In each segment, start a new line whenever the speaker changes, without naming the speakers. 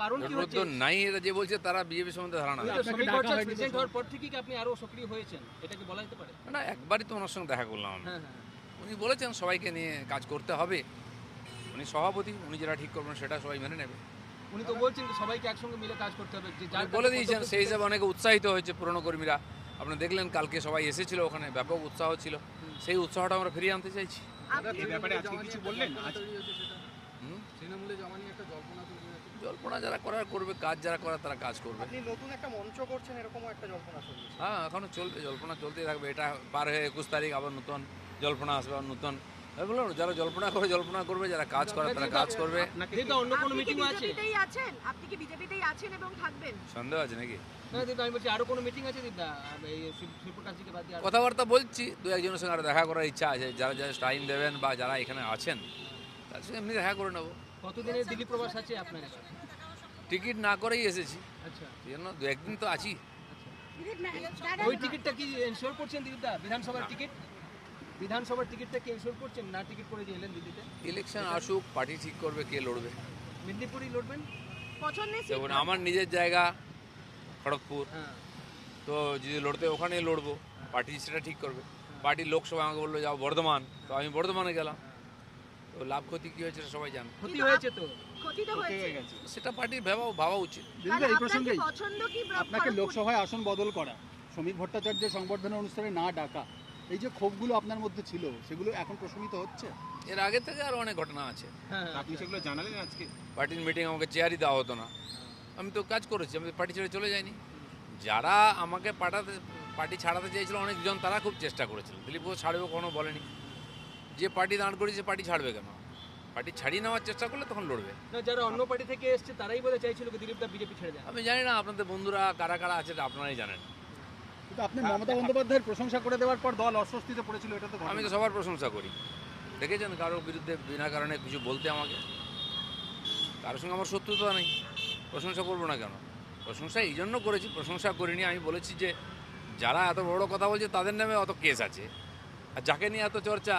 কারণ কি হচ্ছে?
নাই এটা যে বলছে তারা বিজেপি সম্বন্ধে ধারণা
তো প্রেসিডেন্ট হওয়ার পর থেকেই কি আপনি আরও সক্রিয় হয়েছেন? এটা কি বলা যেতে পারে?
না একবারই তো ওনার সঙ্গে দেখা করলাম আমি।
হ্যাঁ হ্যাঁ।
উনি বলেছেন সবাইকে নিয়ে কাজ করতে হবে। উনি সভাপতি উনি যেটা ঠিক করবেন সেটা সবাই মেনে নেবে।
উনি তো বলছেন যে সবাইকে একসঙ্গে মিলে কাজ করতে হবে। যে
উনি বলে দিয়েছেন সেই হিসাবে অনেকে উৎসাহিত হয়েছে পুরনো কর্মীরা। আপনি দেখলেন কালকে সবাই এসেছিল ওখানে ব্যাপক উৎসাহ ছিল। সেই উৎসাহটা আমরা ফিরিয়ে আনতে চাইছি।
এই ব্যাপারে আজকে কিছু বললেন? তৃণমূলে জমা নিয়ে একটা জল্পনা তৈরি হয়েছে
জল্পনা যারা করার করবে কাজ যারা করার তারা কাজ করবে।
আপনি নতুন একটা মঞ্চ করছেন এরকমও একটা জল্পনা চলছে।
হ্যাঁ এখনও চলবে জল্পনা চলতেই থাকবে। এটা পার হয়ে একুশ তারিখ আবার নতুন জল্পনা আসবে আবার নতুন। আমি বললাম যারা জল্পনা করে জল্পনা করবে যারা কাজ করে তারা কাজ করবে।
অন্য কোনো মিটিং আছে?
আছেন? আপনি কি বিজেপিতেই আছেন এবং থাকবেন?
সন্দেহ আছে নাকি?
না দিদা আমি বলছি আরও কোনো মিটিং আছে দিদা? এই শিব- শিবপ্রকাশজিকে বাদ দিয়ে আরো-
কথাবার্তা বলছি দু একজনের সঙ্গে আরও দেখা করার ইচ্ছা আছে। যারা যারা টাইম দেবেন বা যারা এখানে আছেন তার সঙ্গে এমনি দেখা করে নেব।
কতদিনের দিল্লি প্রবাস আছে আপনার?
টিকিট না করেই এসেছি।
আচ্ছা।
জন্য দু একদিন তো আছি।
ওই টিকিটটা কি এনশিওর করছেন দিদিদা? বিধানসভার টিকিট? বিধানসভার টিকিটটা কি এনশিওর করছেন? না টিকিট করে দিয়ে এলেন দিল্লিতে?
ইলেকশন আসুক পার্টি ঠিক করবে কে লড়বে?
মেদিনীপুরই লড়বেন?
পছন্দের
আমার নিজের জায়গা খড়গপুর।
হ্যাঁ।
তো যদি লড়তে ওখানেই লড়বো পার্টি সেটা ঠিক করবে। পার্টি লোকসভা আমাকে বলল যাও বর্ধমান। তো আমি বর্ধমানে গেলাম। তো লাভ ক্ষতি কী হয়েছে সবাই জানে।
ক্ষতি হয়েছে তো?
ক্ষতি তো হয়েছে।
সেটা পার্টির ভাবা ভাবা উচিত।
এই প্রসঙ্গে
পছন্দ কি
আপনাকে লোকসভায় আসন বদল করা শ্রমিক ভট্টাচার্যের সংবর্ধনা অনুষ্ঠানে না ডাকা এই যে ক্ষোভগুলো আপনার মধ্যে ছিল সেগুলো এখন প্রশমিত হচ্ছে?
এর আগে থেকে আরও অনেক ঘটনা আছে।
হ্যাঁ।
আপনি সেগুলো জানালেন আজকে?
পার্টির মিটিং আমাকে চেয়ারই দেওয়া হতো না। আমি তো কাজ করেছি আমি পার্টি ছেড়ে চলে যাইনি। যারা আমাকে পাঠাতে পার্টি ছাড়াতে চেয়েছিল অনেকজন তারা খুব চেষ্টা করেছিল। দিলীপ ঘোষ ছাড়বে কোনো বলেনি। যে পার্টি দাঁড় করেছে পার্টি ছাড়বে কেন? পার্টি ছাড়িয়ে নেওয়ার চেষ্টা করলে তখন লড়বে।
না যারা অন্য পার্টি থেকে এসছে তারাই বলে চাইছিল দিলীপ দা বিজেপি ছেড়ে দেন
আমি জানি না আপনাদের বন্ধুরা কারা কারা আছে এটা আপনারাই জানেন।
কিন্তু আপনি মমতা বন্দ্যোপাধ্যায়ের প্রশংসা করে দেওয়ার পর দল অস্বস্তিতে পড়েছিল এটা তো
আমি তো সবার প্রশংসা করি। দেখেছেন কারোর বিরুদ্ধে বিনা কারণে কিছু বলতে আমাকে? কারোর সঙ্গে আমার শত্রুতা নেই। প্রশংসা করব না কেন? প্রশংসা এই জন্য করেছি প্রশংসা করিনি। আমি বলেছি যে যারা এত বড় কথা বলছে তাদের নামে অত কেস আছে। আর যাকে নিয়ে এত চর্চা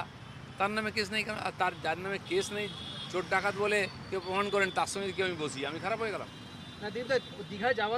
তার নামে কেস নেই কেন? তার যার নামে কেস নেই, চোর ডাকাত বলে কেউ প্রমাণ করেন, তার সঙ্গে কেউ আমি বসি। আমি খারাপ হয়ে গেলাম।
না দীঘা যাওয়া